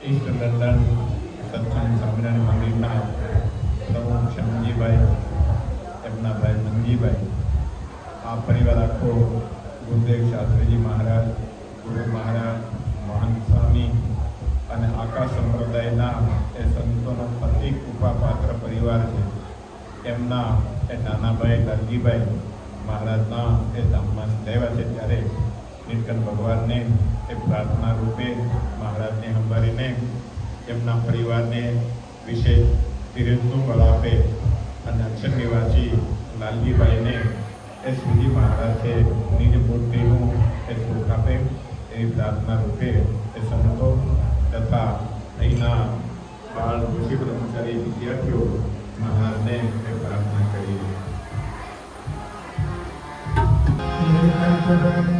East London સત્સંગ સ્વામિનારાયણ મંદિરના પ્રમુખ શ્યામજીભાઈ એમના ભાઈ મંજીભાઈ આ પરિવાર આખો ગુરુદેવ શાસ્ત્રીજી મહારાજ ગુરુ મહારાજ મહાન સ્વામી અને આકાશ સંપ્રદાયના એ સંતોનો અતિ કૃપાપાત્ર પરિવાર છે એમના એ નાનાભાઈ લાલજીભાઈ મહારાજના એ ધામમાં થયા છે ત્યારે નીલકંઠ ભગવાનને એ પ્રાર્થના રૂપે મહારાજને અને એમના પરિવારને વિશે ધીરજનું બળ આપે અને અક્ષર નિવાસી લાલજીભાઈને એ સુધી મહારાજે નિજ મૂર્તિનું એ સુખ આપે, એવી પ્રાર્થના રૂપે એ સંતો તથા અહીંના બાળ ઋષિ બ્રહ્મચારી વિદ્યાર્થીઓ મહારાજને એ પ્રાર્થના કરી Thank you.